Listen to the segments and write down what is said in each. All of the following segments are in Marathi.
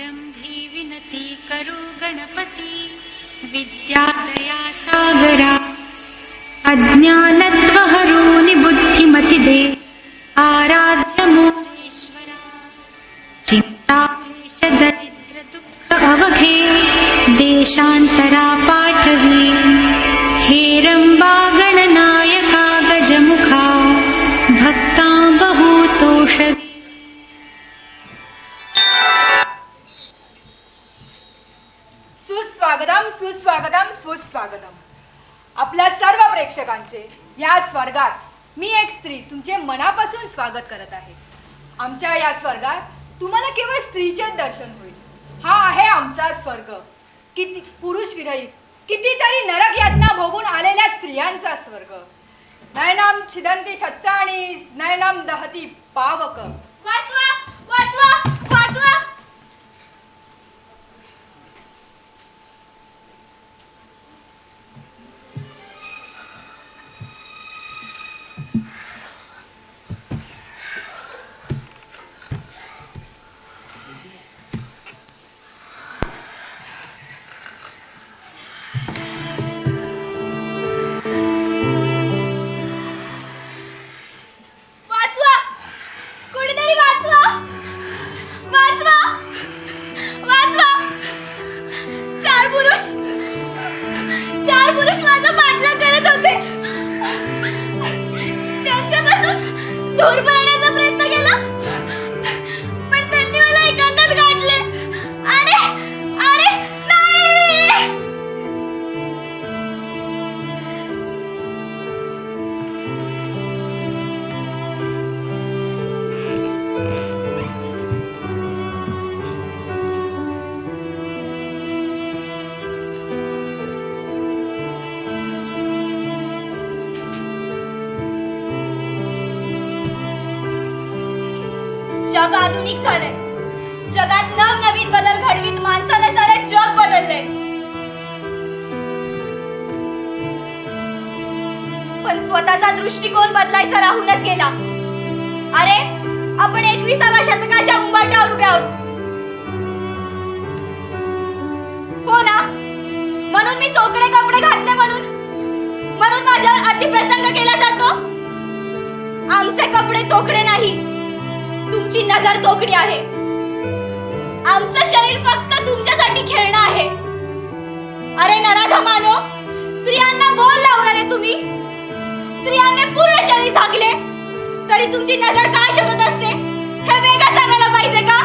म्भे विनति करो गणपति विद्यादया सागरा अज्ञानत्वहरो निबुद्धिमतिदे आराध्यमोरेश्वरा चिन्ताक्लेशदरिद्रदुःख अवघे देशान्तरा पाठवी। हे गणनायका गजमुखा भक्तां बहूतोष सुस्वागतम सुस्वागतम. आपल्या सर्व प्रेक्षकांचे या स्वर्गात मी एक स्त्री तुमचे मनापासून स्वागत करत आहे. आमच्या या स्वर्गात तुम्हाला केवळ स्त्रीचे दर्शन होईल. हा आहे आमचा स्वर्ग. किती पुरुष विरहित कितीतरी नरक यातना भोगून आलेल्या स्त्रियांचा स्वर्ग. नयनाम छिदंती छत्ता आणि नयनाम दहती पावक. वाचवा वाचवा वाचवा! जग आधुनिक झालंय. जगात नवनवीन बदल घडवीत. माणसाने सारे जग बदललंय. पण स्वतःचा दृष्टिकोन बदलायचा राहूनच गेला. अरे आपण एकविसाव्या शतकाच्या उंबरठ्यावर उभे आहोत. हो ना? म्हणून मी तोकडे कपडे घातले म्हणून. म्हणून माझ्यावर अतिप्रसंग केला जातो. आमचे कपडे तोकडे नाही. तुमची नजर तोकडी आहे. आमचं शरीर फक्त तुमच्यासाठी खेळणं आहे. अरे नराधमानो स्त्रियांना बोल लावणारे तुम्ही. स्त्रियांनी पूर्ण शरीर झाकले. तरी तुमची नजर काय शोधत असते? हे वेगळं सांगायला पाहिजे का?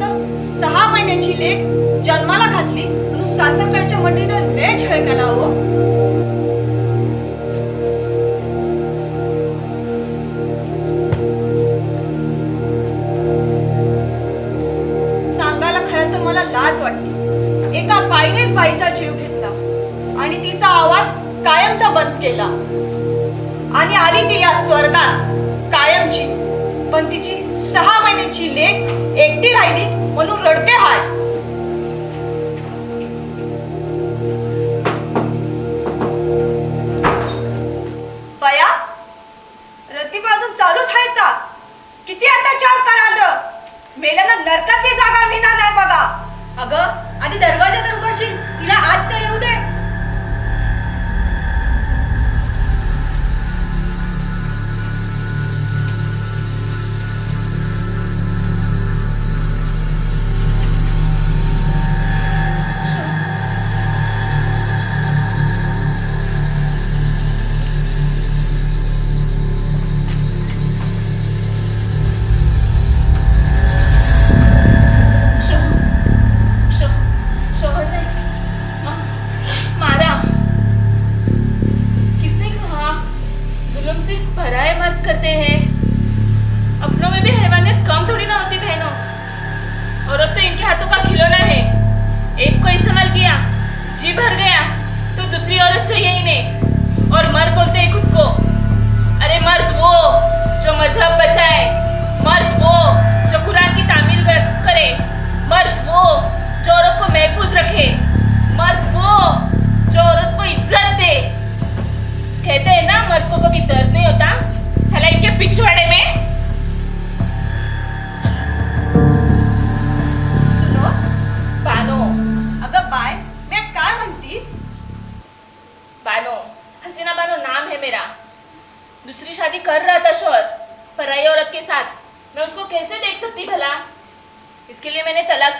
फक्त सहा महिन्याची लेख जन्माला घातली म्हणून सासरकडच्या मंडळीनं लय छळ केला हो. सांगायला खरं तर मला लाज वाटते एका बाईनेच बाईचा जीव घेतला आणि तिचा आवाज कायमचा बंद केला. आणि आली ती या स्वर्गात कायमची. पण तिची सहा महिन्याची लेट एकटी राहिली म्हणून रडते हाय. what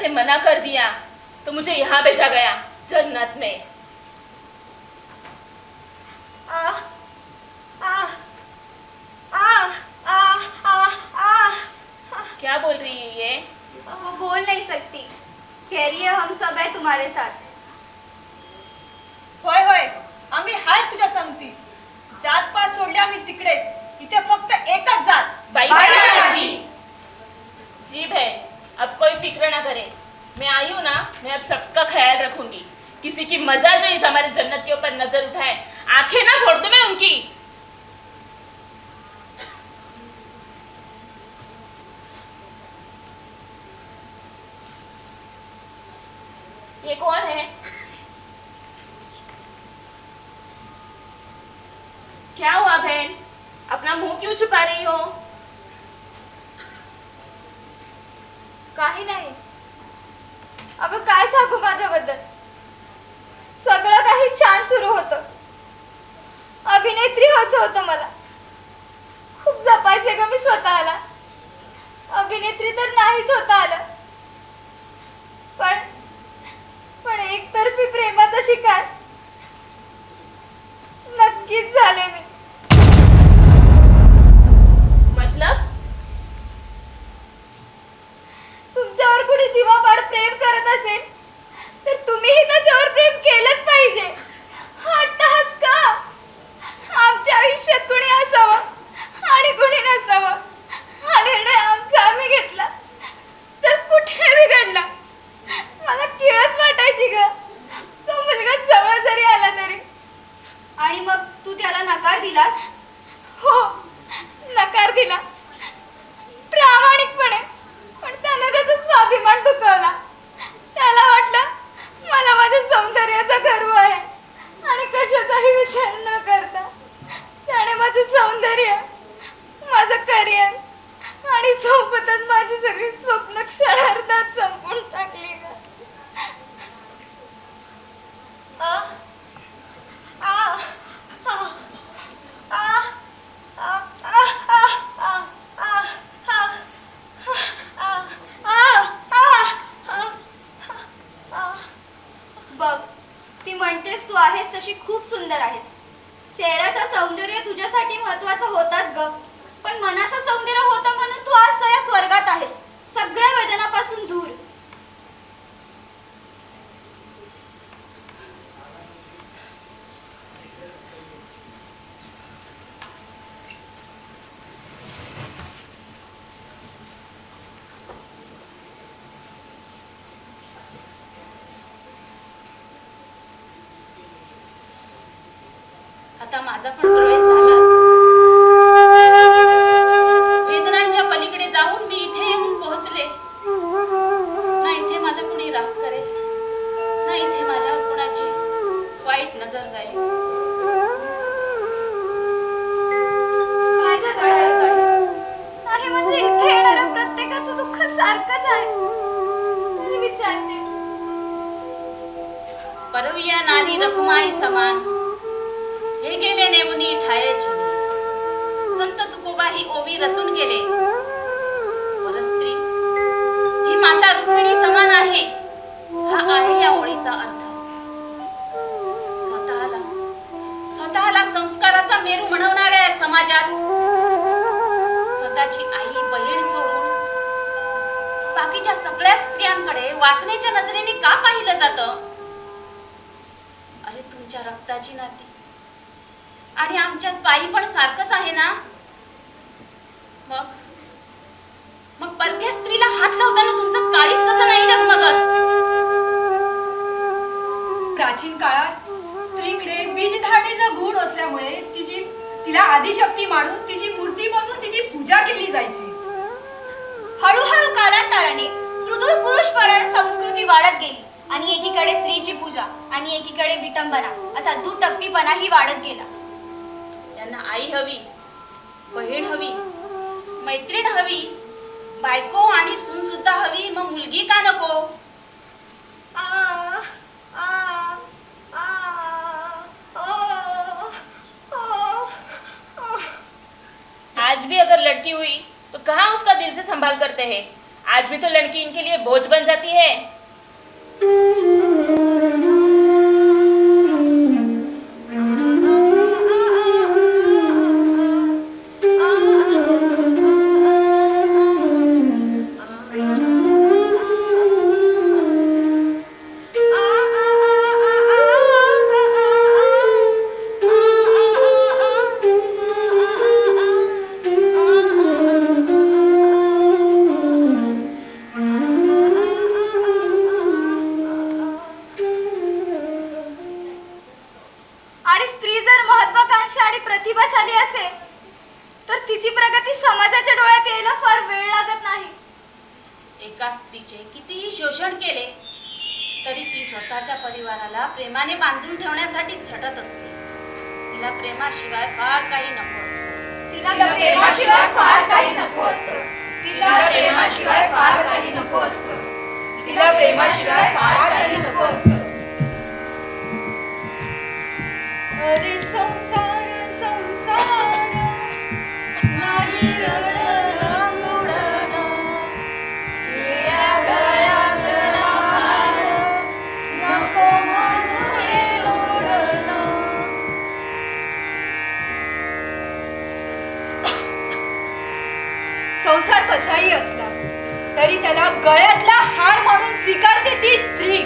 से मना कर दिया तो मुझे यहाँ भेजा गया जन्नत में। आ आ आ आ आ आ क्या बोल रही है ये? वो बोल नहीं सकती। कह रही है हम सब है तुम्हारे साथ। होय होय आम्ही हाय तुझ्या संगती. जात पात सोडले आम्ही तिकडेच. इथे फक्त एकच जात. बाई बाई जी जीभ है अब कोई फ़िक्र ना करे। मैं आई हूँ ना, मैं अब सबका ख्याल रखूँगी। किसी की मज़ा जो इस हमारे जन्नत के ऊपर नज़र उठाए, आँखें ना फोड़ दू मैं उनकी। ये कौन है? क्या हुआ बहन? अपना मुँह क्यों छुपा रही हो? काही नाही. अगं काय सांगू माझ्याबद्दल? सगळं काही छान सुरू होतं. अभिनेत्री व्हायचं होतं मला. खूप जपायचे ग मी स्वतःला. अभिनेत्री तर नाहीच होता आलं. पण पण एकतर्फी प्रेमाचा शिकार नक्कीच झाले मी मतलब तुमच्यावर कुणी जीवापाड प्रेम करत असेल तर तुम्हीही त्याच्यावर प्रेम केलंच पाहिजे. हा अट्टहास का? आमच्या आयुष्यात कुणी असावं आणि कुणी नसावं? हा निर्णय आमचा आम्ही घेतला. तर कुठे बिघडला? मला किळस वाटायची ग. तो मुलगा जवळ जरी आला तरी. आणि मग तू त्याला नकार दिलास? माझा कंट्रोल तुमच्या रक्ताची नाती. आणि आमच्यात बाई पण सारखंच आहे ना? मग? मग परक्या स्त्रीला हात लावताना तुमचं काळीच कसं नाही डगमगत प्राचीन काळात स्त्रीकडे बीजधारणेचा गुण असल्यामुळे तिची तिला आदिशक्ती मानून तिची मूर्ती बनवून तिची पूजा केली जायची. हळूहळू कालांतराने मृदुल पुरुषपरायण संस्कृती वाढत गेली. आणि एकीकडे स्त्रीची पूजा आणि एकीकडे विटंबना असा दुटप्पीपणाही वाढत गेला. यांना आई हवी बहीण हवी मैत्रीण हवी बायको आणि सून सुद्धा हवी मग मुलगी का नको. आज भी अगर लड़की हुई तो कहाँ उसका दिल से संभाल करते हैं? आज भी तो लड़की इनके लिए बोझ बन जाती है। आणि एका स्त्रीचे कितीही शोषण केले तरी ती स्वतःच्या परिवाराला प्रेमाने बांधून ठेवण्यासाठी झटत असते. तिला प्रेमाशिवाय फार काही नको असतं. तिला प्रेमाशिवाय फार काही नको असतं. तिला प्रेमाशिवाय फार काही नको असतं. तिला प्रेमाशिवाय फार काही नको असतं. अरे संसार. जरी असला तरी त्याला गळ्यातला हार म्हणून स्वीकारते ती स्त्री.